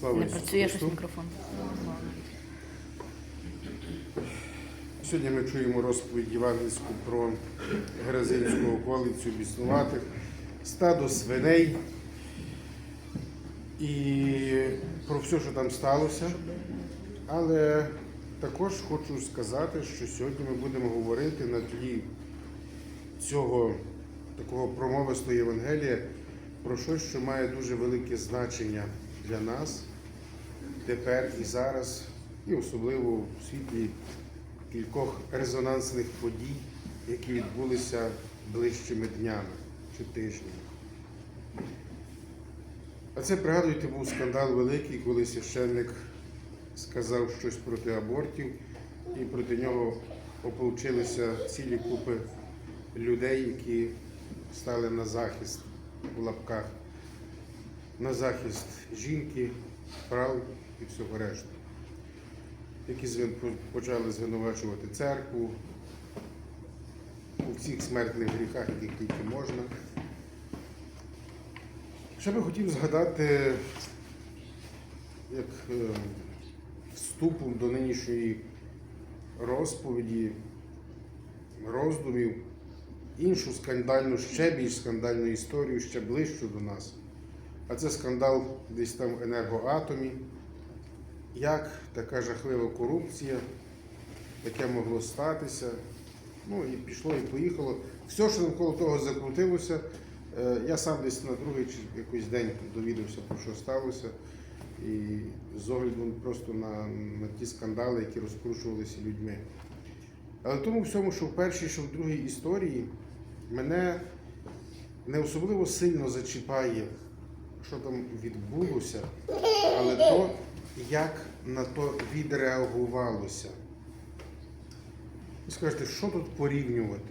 Слава Не Ісусу працює щось Христу. мікрофон. Сьогодні ми чуємо розповідь євангельську про Герезинську околицю біснуватих, стадо свиней і про все, що там сталося. Але також хочу сказати, що сьогодні ми будемо говорити на тлі цього такого промовистого Євангелія про щось, що має дуже велике значення для нас тепер і зараз, і особливо в світлі кількох резонансних подій, які відбулися ближчими днями чи тижнями. А це, пригадуєте, був скандал великий, коли священник сказав щось проти абортів, і проти нього ополчилися цілі купи людей, які стали на захист в лапках, на захист жінки, прав і всього решту які почали звинувачувати церкву у всіх смертних гріхах, яких тільки можна. Ще би хотів згадати, як е, вступом до нинішньої розповіді, роздумів, іншу скандальну, ще більш скандальну історію, ще ближчу до нас. А це скандал десь там в енергоатомі як така жахлива корупція, яке могло статися. Ну і пішло, і поїхало. Все, що навколо того закрутилося, е, я сам десь на другий чи якийсь день довідався, про що сталося. І з огляду просто на, на ті скандали, які розкручувалися людьми. Але тому всьому, що в першій, що в другій історії, мене не особливо сильно зачіпає, що там відбулося, але то, як на то відреагувалося. Ви скажете, що тут порівнювати?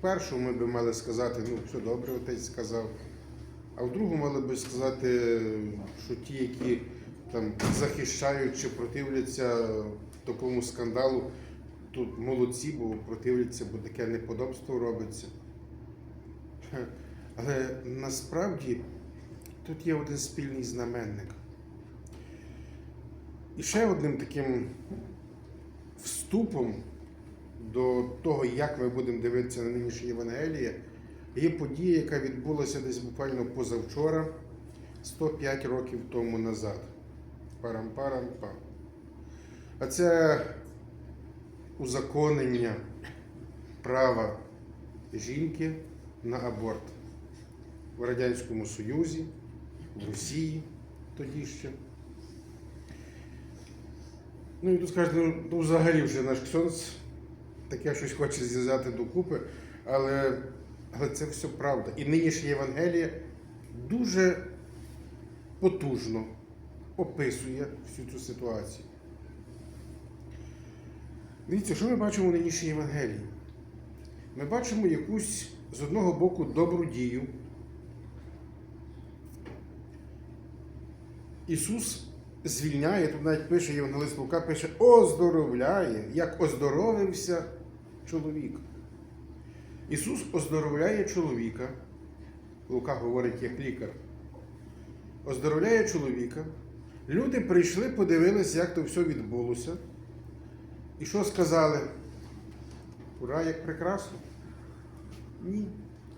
Першу ми би мали сказати, ну, все добре, отець сказав. А в другу мали би сказати, що ті, які там захищають чи противляться такому скандалу, тут молодці, бо противляться, бо таке неподобство робиться. Але насправді тут є один спільний знаменник. І ще одним таким вступом до того, як ми будемо дивитися на нинішнє Євангеліє, є подія, яка відбулася десь буквально позавчора, 105 років тому назад. Парам-парам-пам. А це узаконення права жінки на аборт в Радянському Союзі, в Росії тоді ще. Ну і тут скажете, ну, ну взагалі вже наш ксьонц таке щось хоче зв'язати докупи, але, але це все правда. І нинішнє Євангеліє дуже потужно описує всю цю ситуацію. Дивіться, що ми бачимо в нинішній Євангелії? Ми бачимо якусь з одного боку добру дію. Ісус звільняє, тут навіть пише Євангелист Лука, пише оздоровляє, як оздоровився чоловік. Ісус оздоровляє чоловіка, Лука говорить як лікар. Оздоровляє чоловіка. Люди прийшли, подивилися, як то все відбулося. І що сказали? Ура, як прекрасно? Ні.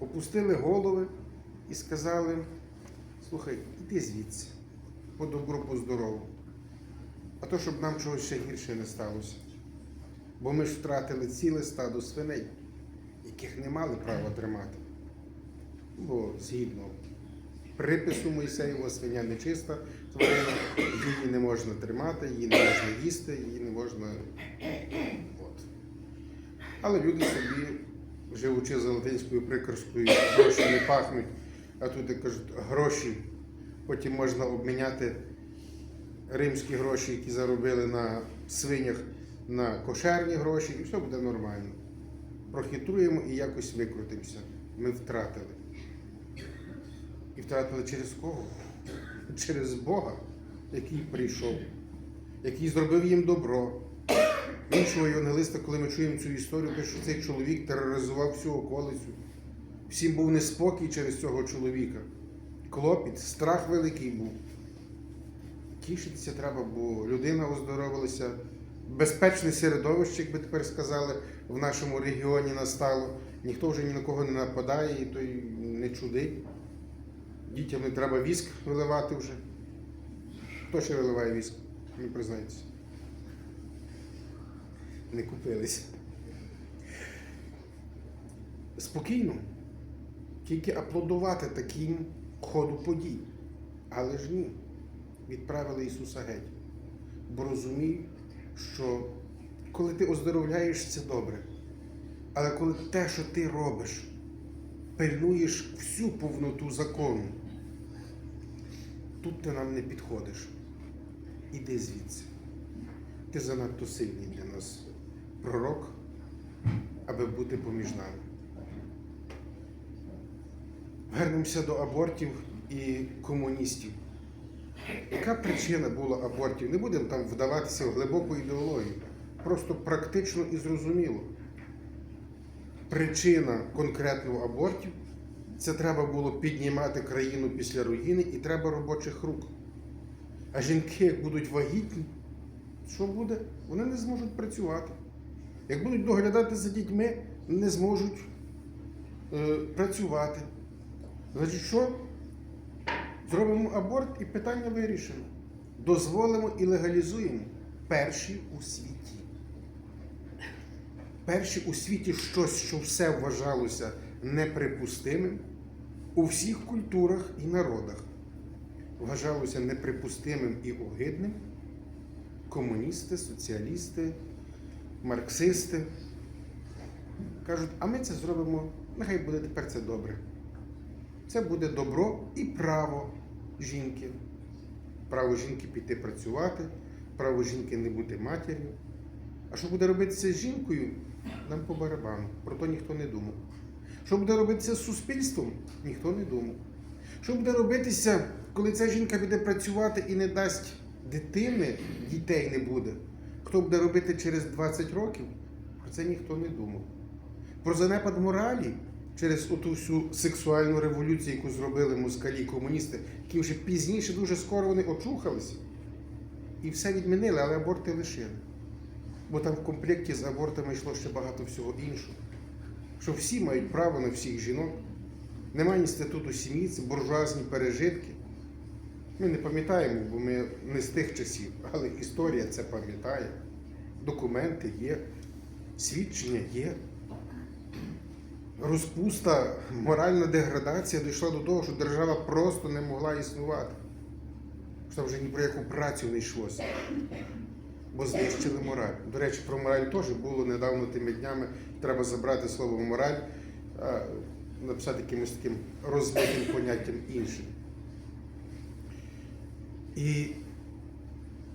Опустили голови і сказали, слухай, іди звідси по добру, по здорову. А то, щоб нам чогось ще гірше не сталося. Бо ми ж втратили ціле стадо свиней, яких не мали права тримати. Бо згідно припису Мойсеєва свиня нечиста тварина, її не можна тримати, її не можна їсти, її не можна. От. Але люди собі, живучи за латинською приказкою, гроші не пахнуть, а тут кажуть, гроші Потім можна обміняти римські гроші, які заробили на свинях, на кошерні гроші, і все буде нормально. Прохитруємо і якось викрутимося. Ми втратили. І втратили через кого? Через Бога, який прийшов, який зробив їм добро. Іншого євангелиста, коли ми чуємо цю історію, пише, що цей чоловік тероризував всю околицю. Всім був неспокій через цього чоловіка клопіт, страх великий був. тішитися треба, бо людина оздоровилася. Безпечне середовище, як би тепер сказали, в нашому регіоні настало. Ніхто вже ні на кого не нападає і то й не чудить. Дітям не треба віск виливати вже. Хто ще виливає віск? Не признайтеся. Не купилися. Спокійно. Тільки аплодувати таким ходу подій. Але ж ні. Відправили Ісуса геть. Бо розумію, що коли ти оздоровляєш, це добре. Але коли те, що ти робиш, пильнуєш всю повноту закону, тут ти нам не підходиш. Іди звідси. Ти занадто сильний для нас пророк, аби бути поміж нами. Вернемося до абортів і комуністів. Яка причина була абортів? Не будемо там вдаватися в глибоку ідеологію. Просто практично і зрозуміло. Причина конкретно абортів це треба було піднімати країну після руїни і треба робочих рук. А жінки, як будуть вагітні, що буде? Вони не зможуть працювати. Як будуть доглядати за дітьми, не зможуть е, працювати. Значить, що? Зробимо аборт і питання вирішено. Дозволимо і легалізуємо перші у світі. Перші у світі щось, що все вважалося неприпустимим у всіх культурах і народах. Вважалося неприпустимим і огидним комуністи, соціалісти, марксисти. Кажуть, а ми це зробимо, нехай буде тепер це добре. Це буде добро і право жінки. Право жінки піти працювати, право жінки не бути матір'ю. А що буде робитися з жінкою, нам по барабану. Про то ніхто не думав. Що буде робитися з суспільством, ніхто не думав. Що буде робитися, коли ця жінка піде працювати і не дасть дитини, дітей не буде. Хто буде робити через 20 років, про це ніхто не думав. Про занепад моралі через оту всю сексуальну революцію, яку зробили москалі комуністи, які вже пізніше, дуже скоро вони очухалися і все відмінили, але аборти лишили. Бо там в комплекті з абортами йшло ще багато всього іншого. Що всі мають право на всіх жінок. Немає інституту сім'ї, це буржуазні пережитки. Ми не пам'ятаємо, бо ми не з тих часів, але історія це пам'ятає. Документи є, свідчення є. Розпуста, моральна деградація дійшла до того, що держава просто не могла існувати. Що вже ні про яку працю не йшлося. Бо знищили мораль. До речі, про мораль теж було недавно тими днями. Треба забрати слово мораль, а написати якимось таким розмитим поняттям іншим. І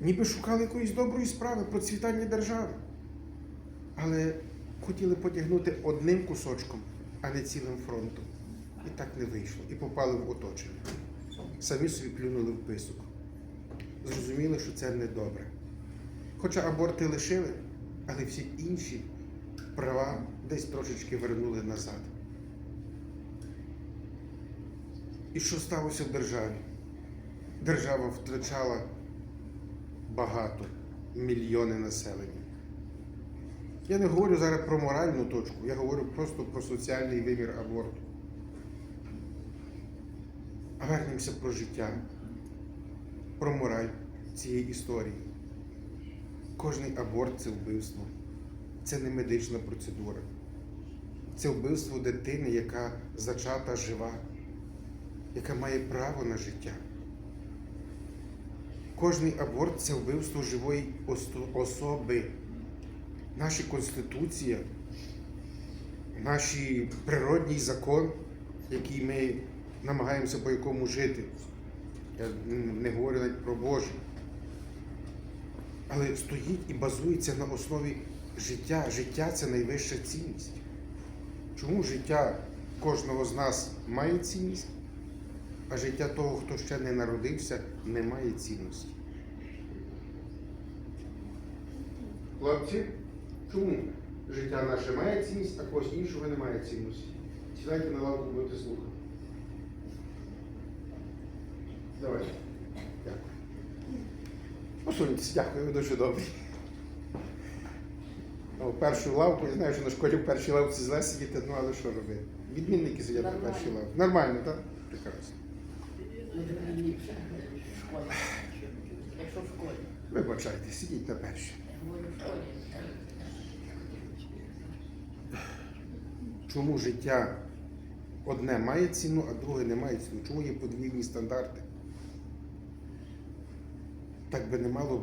ніби шукали якоїсь доброї справи, процвітання держави. Але хотіли потягнути одним кусочком, а не цілим фронтом. І так не вийшло. І попали в оточення. Самі собі плюнули в писок. Зрозуміли, що це не добре. Хоча аборти лишили, але всі інші права десь трошечки вернули назад. І що сталося в державі? Держава втрачала багато, мільйони населення. Я не говорю зараз про моральну точку, я говорю просто про соціальний вимір аборту. А вернемося про життя, про мораль цієї історії. Кожний аборт це вбивство. Це не медична процедура. Це вбивство дитини, яка зачата жива, яка має право на життя. Кожний аборт це вбивство живої особи. Наша Конституція, наш природній закон, який ми намагаємося по якому жити. Я не говорю навіть про Божий. Але стоїть і базується на основі життя. Життя це найвища цінність. Чому життя кожного з нас має цінність, а життя того, хто ще не народився, не має цінності? Хлопці, чому життя наше має цінність, а когось іншого не має цінності? Сідайте на лавку, будете слухати. Давайте. Дякую. Посуньтесь, дякую, ви дуже добрі. Ну, першу лавку, я знаю, що на школі в першій лавці зле сидіти, ну але що робити? Відмінники сидять на першій лавці. Нормально, так? Прекрасно. Вибачайте, сидіть на першій. Я говорю, в школі. Чому життя одне має ціну, а друге не має ціну? Чому є подвійні стандарти? Так би не мало